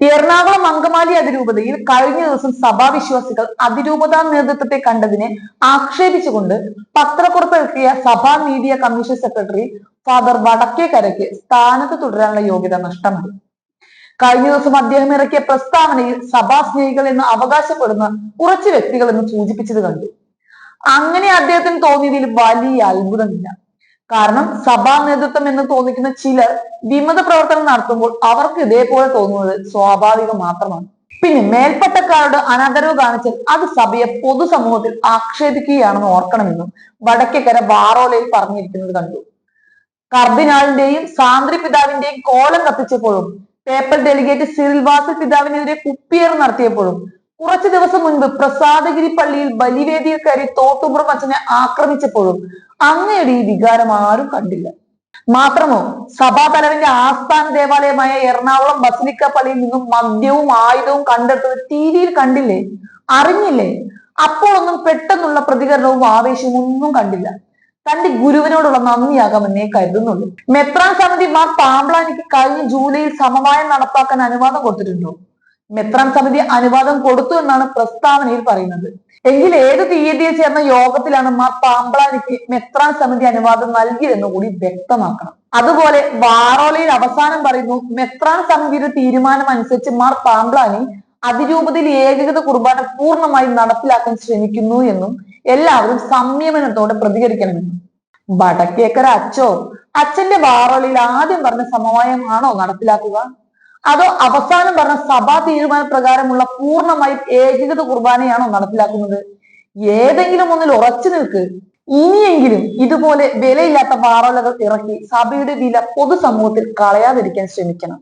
എറണാകുളം അങ്കമാലി അതിരൂപതയിൽ കഴിഞ്ഞ ദിവസം സഭാവിശ്വാസികൾ അതിരൂപതാ നേതൃത്വത്തെ കണ്ടതിനെ ആക്ഷേപിച്ചുകൊണ്ട് പത്രപ്പുറത്തെത്തിയ സഭാ മീഡിയ കമ്മീഷൻ സെക്രട്ടറി ഫാദർ വടക്കേക്കരയ്ക്ക് സ്ഥാനത്ത് തുടരാനുള്ള യോഗ്യത നഷ്ടമായി. കഴിഞ്ഞ ദിവസം അദ്ദേഹം ഇറക്കിയ പ്രസ്താവനയിൽ സഭാ സ്നേഹികൾ എന്ന് അവകാശപ്പെടുന്ന കുറച്ച് വ്യക്തികൾ എന്ന് സൂചിപ്പിച്ചത് കണ്ടു. അങ്ങനെ അദ്ദേഹത്തിന് തോന്നിയതിൽ വലിയ അത്ഭുതമില്ല. കാരണം സഭാ നേതൃത്വം എന്ന് തോന്നിക്കുന്ന ചിലർ വിമത പ്രവർത്തനം നടത്തുമ്പോൾ അവർക്ക് ഇതേപോലെ തോന്നുന്നത് സ്വാഭാവികം മാത്രമാണ്. പിന്നെ മേൽപ്പട്ടക്കാരുടെ അനാദരവ് കാണിച്ചാൽ അത് സഭയെ പൊതുസമൂഹത്തിൽ ആക്ഷേപിക്കുകയാണെന്ന് ഓർക്കണമെന്നും വടക്കേക്കര വാറോലയിൽ പറഞ്ഞിരിക്കുന്നത് കണ്ടു. കർദിനാളിന്റെയും സാന്ദ്രി പിതാവിന്റെയും കോലം കത്തിച്ചപ്പോഴും പേപ്പർ ഡെലിഗേറ്റ് സിറിൽ വാസൽ പിതാവിനെതിരെ കുപ്പിയേർ നടത്തിയപ്പോഴും കുറച്ചു ദിവസം മുൻപ് പ്രസാദഗിരി പള്ളിയിൽ ബലിവേദിയിൽ കയറി തോട്ടുമ്പുറം അച്ഛനെ ആക്രമിച്ചപ്പോഴും അങ്ങയുടെ ഈ വികാരം ആരും കണ്ടില്ല. മാത്രമോ സഭാ തലവന്റെ ആസ്ഥാന ദേവാലയമായ എറണാകുളം ബസലിക്ക പള്ളിയിൽ നിന്നും മദ്യവും ആയുധവും കണ്ടെടുത്തത് ടി വിയിൽ കണ്ടില്ലേ? അറിഞ്ഞില്ലേ? അപ്പോഴൊന്നും പെട്ടെന്നുള്ള പ്രതികരണവും ആവേശവും ഒന്നും കണ്ടില്ല. തന്റെ ഗുരുവിനോടുള്ള നന്ദിയാകാമെന്നേ കരുതുന്നുള്ളൂ. മെത്രാൻ സമിതി മാർ പാമ്പ്ലാനിക്ക് കഴിഞ്ഞ ജൂലൈയിൽ സമവായം നടപ്പാക്കാൻ അനുവാദം കൊടുത്തിട്ടുണ്ടോ? മെത്രാൻ സമിതി അനുവാദം കൊടുത്തു എന്നാണ് പ്രസ്താവനയിൽ പറയുന്നത്. എങ്കിൽ ഏത് തീയതിയിൽ ചേർന്ന യോഗത്തിലാണ് മാർ പാമ്പ്ലാനിക്ക് മെത്രാൻ സമിതി അനുവാദം നൽകിയതെന്ന് കൂടി വ്യക്തമാക്കണം. അതുപോലെ വാറോളയിൽ അവസാനം പറയുന്നു മെത്രാൻ സമിതിയുടെ തീരുമാനം അനുസരിച്ച് മാർ പാമ്പ്ലാനി അതിരൂപതയിൽ ഏകീകൃത കുർബാന പൂർണമായി നടപ്പിലാക്കാൻ ശ്രമിക്കുന്നു എന്നും എല്ലാവരും സംയമനത്തോടെ പ്രതികരിക്കണമെന്നും. വടക്കേക്കര അച്ചോ അച്ഛന്റെ വാറോളിയിൽ ആദ്യം പറഞ്ഞ സമവായമാണോ നടപ്പിലാക്കുക? അതോ അവസാനം പറഞ്ഞ സഭാ തീരുമാന പ്രകാരമുള്ള പൂർണമായും ഏകീകൃത കുർബാനയാണോ നടപ്പിലാക്കുന്നത്? ഏതെങ്കിലും ഒന്നിൽ ഉറച്ചു നിൽക്ക്. ഇനിയെങ്കിലും ഇതുപോലെ വിലയില്ലാത്ത വാറോലകൾ ഇറക്കി സഭയുടെ വില പൊതുസമൂഹത്തിൽ കളയാതിരിക്കാൻ ശ്രമിക്കണം.